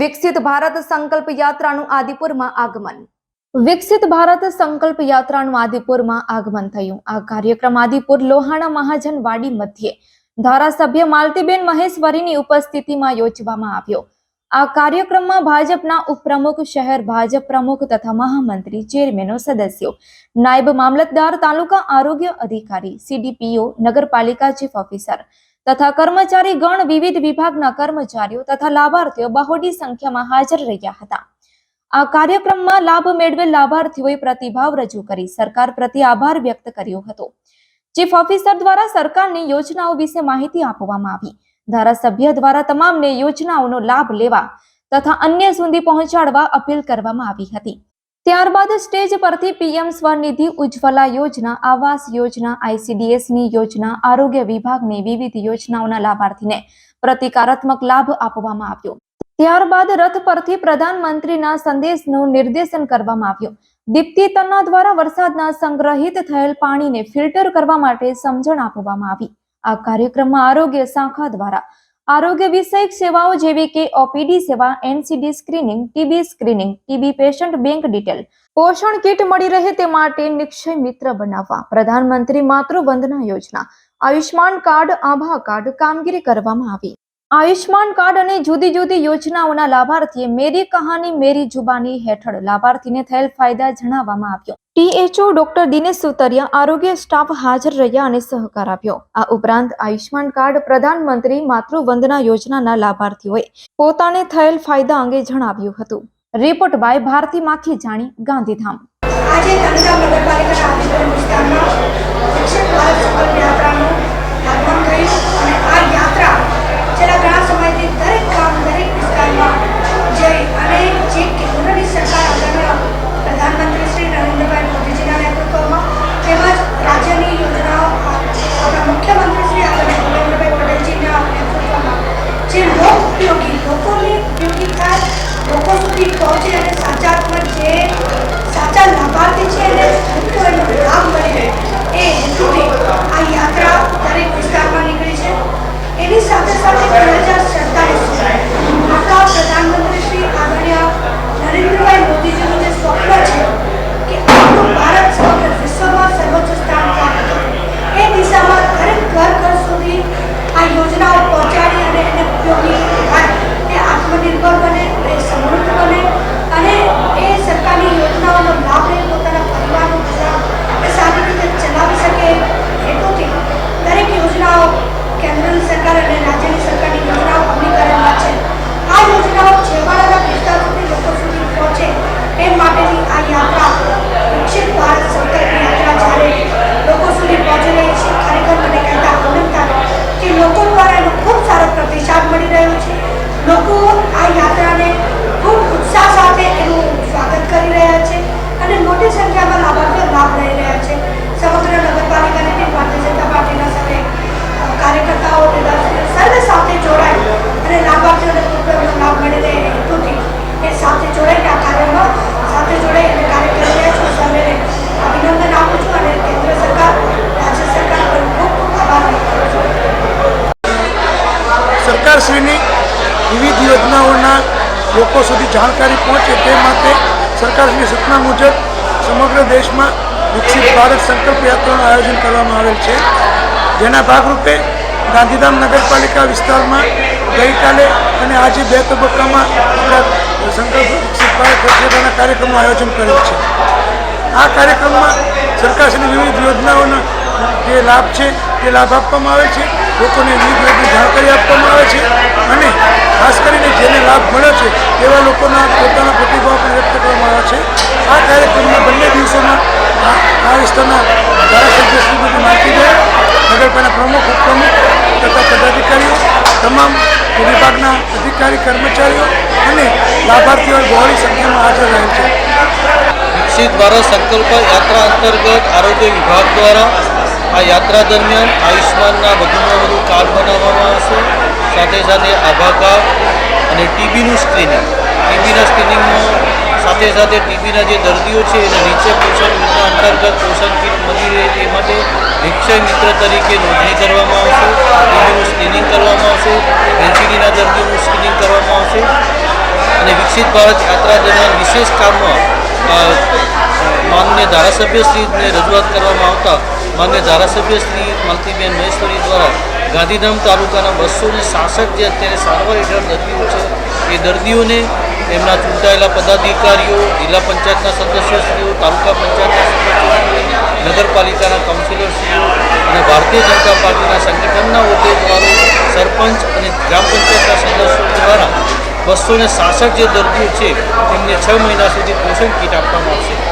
વિકસિત ભારત સંકલ્પ યાત્રાનું આદિપુરમાં આગમન. વિકસિત ભારત સંકલ્પ યાત્રાનું આદિપુરમાં આગમન થયું. આ કાર્યક્રમ આદિપુર લોહાણા મહાજન વાડી મધ્યે ધારાસભ્ય માલતીબેન મહેશ્વરીની ઉપસ્થિતિમાં યોજવામાં આવ્યો. આ કાર્યક્રમમાં ભાજપના ઉપપ્રમુખ, શહેર ભાજપ પ્રમુખ તથા મહામંત્રી, ચેરમેનો, સદસ્યો. નાયબ મામલતદાર, તાલુકા આરોગ્ય અધિકારી, સીડીપીઓ, નગરપાલિકા ચીફ ઓફિસર તથા કર્મચારી ગણ વિવિધ વિભાગના કર્મચારીઓ તથા લાભાર્થીઓ બહોળી સંખ્યામાં હાજર રહ્યા હતા. આ કાર્યક્રમમાં લાભ મેળવેલ લાભાર્થીઓએ પ્રતિભાવ રજૂ કરી સરકાર પ્રત્યે આભાર વ્યક્ત કર્યો હતો. ચીફ ઓફિસર દ્વારા સરકારની યોજનાઓ વિશે માહિતી આપવામાં આવી. ધારાસભ્ય દ્વારા તમામને યોજનાઓનો લાભ લેવા તથા અન્ય સુધી પહોંચાડવા અપીલ કરવામાં આવી હતી. ત્યારબાદ સ્ટેજ પરથી પીએમ સ્વનિધિ ઉજ્જવલા યોજના, આવાસ યોજના, આઈસીડીએસની યોજના, આરોગ્ય વિભાગની વિવિધ યોજનાઓના લાભાર્થીને પ્રતિકારાત્મક લાભ આપવામાં આવ્યો. ત્યારબાદ રથ પરથી પ્રધાનમંત્રીના સંદેશનું નિર્દેશન કરવામાં આવ્યું. દીપ્તિ તન્ના દ્વારા વરસાદના સંગ્રહિત થયેલ પાણીને ફિલ્ટર કરવા માટે સમજણ આપવામાં આવી. આ કાર્યક્રમમાં આરોગ્ય શાખા દ્વારા આરોગ્ય વિષયક સેવાઓ જેવી કે ઓપીડી સેવા, NCD screening, TB screening, TB patient bank detail, પોષણ કીટ મળી રહે તે માટે નિક્ષય મિત્ર બનાવવા, પ્રધાનમંત્રી માતૃવંદના યોજના આયુષ્માન કાર્ડ, આભા કાર્ડ કામગીરી કરવામાં આવી. આયુષ્માન કાર્ડ અને જુદી જુદી યોજનાઓના લાભાર્થીએ મેરી કહાની, મેરી જુબાની હેઠળ લાભાર્થીને થયેલ ફાયદા જણાવવામાં આવ્યો. ટીએચઓ ડોક્ટર દિનેશ સુતરિયા આરોગ્ય સ્ટાફ હાજર રહ્યા અને સહકાર આપ્યો. આ ઉપરાંત આયુષ્માન કાર્ડ પ્રધાનમંત્રી માતૃવંદના યોજનાના લાભાર્થીઓએ પોતાને થયેલ ફાયદા અંગે જણાવ્યું હતું. રિપોર્ટ બાય ભારતી માખી, જાણી ગાંધીધામ. આજે નગરપાલિકાના સંખ્યામાં લાભાર્થીઓ લાભ લઈ રહ્યા છે. સમગ્ર નગરપાલિકાની ટીમ ભારતીય જનતા પાર્ટીના સર્વે કાર્યકર્તાઓ સર્વે સાથે જોડાય અને લાભાર્થીઓને પૂરતો લાભ મળી રહે એ હેતુથી એ સાથે જોડાઈને આ સાથે જોડાઈ અને કાર્ય કરી રહ્યા છું. સર્વેને અભિનંદન છું અને કેન્દ્ર સરકાર, રાજ્ય સરકાર પર ખૂબ ખૂબ આભાર સરકારશ્રીની વિવિધ યોજનાઓના લોકો સુધી જાણકારી પહોંચે તે માટે સરકારશ્રીની સૂચના મુજબ સમગ્ર દેશમાં વિકસિત ભારત સંકલ્પ યાત્રાનું આયોજન કરવામાં આવેલ છે. જેના ભાગરૂપે ગાંધીધામ નગરપાલિકા વિસ્તારમાં ગઈકાલે અને આજે બે તબક્કામાં સંકલ્પ વિકસિત ભારત યાત્રાના કાર્યક્રમનું આયોજન કરેલ છે. આ કાર્યક્રમમાં સરકારશ્રીની વિવિધ યોજનાઓના જે લાભ છે તે લાભ આપવામાં આવે છે. લોકોને વિવિધ રીતની જાણકારી આપવામાં આવે છે. અને ખાસ કરીને જેને લાભ મળ્યો છે તેવા લોકોના પોતાના પ્રતિભાવ પણ વ્યક્ત કરવામાં આવે છે. આ કાર્યક્રમના બંને દિવસોમાં આ વિસ્તારના ધારાસભ્ય શ્રીમતી માલતીબેન નગરપાલિકાના પ્રમુખ, ઉપપ્રમુખ તથા પદાધિકારીઓ, તમામ વિભાગના અધિકારી, કર્મચારીઓ અને લાભાર્થીઓ બહોળી સંખ્યામાં હાજર રહેલ છે. વિકસિત ભારત સંકલ્પ યાત્રા અંતર્ગત આરોગ્ય વિભાગ દ્વારા આ યાત્રા દરમિયાન આયુષ્માનના વધુમાં વધુ કાર્ડ બનાવવામાં આવશે. સાથે સાથે આભા કાર્ડ અને ટીબીનું સ્ક્રીનિંગ ટીબીના સ્ક્રીનિંગમાં સાથે સાથે ટીબીના જે દર્દીઓ છે એને નીચે પોષણ મિત્ર અંતર્ગત પોષણ કીટ મળી રહે તે માટે નિક્ષય મિત્ર તરીકે નોંધણી કરવામાં આવશે. ટીબીનું સ્ક્રીનિંગ કરવામાં આવશે. એનસીડીના દર્દીઓનું સ્ક્રીનિંગ કરવામાં આવશે. અને વિકસિત ભારત યાત્રા દરમિયાન વિશેષ કામમાં માન્ય ધારાસભ્યશ્રીને રજૂઆત કરવામાં આવતા માન્ય ધારાસભ્ય માલતીબેન મલતીબેન મહેશ્વરી દ્વારા ગાંધીધામ તાલુકાના બસો ને સાસઠ જે અત્યારે સારવાર હેઠળ દર્દીઓ છે, એ દર્દીઓને એમના ચૂંટાયેલા પદાધિકારીઓ, જિલ્લા પંચાયતના સદસ્યશ્રીઓ, તાલુકા પંચાયતના સદસ્યશ્રીઓ, નગરપાલિકાના કાઉન્સિલરશ્રીઓ અને ભારતીય જનતા પાર્ટીના સંગઠનના હોદ્દેદારો સરપંચ અને ગ્રામ પંચાયતના સદસ્યો દ્વારા બસો ને જે દર્દીઓ છે એમને છ મહિના સુધી પોષણ કીટ આપવામાં આવશે.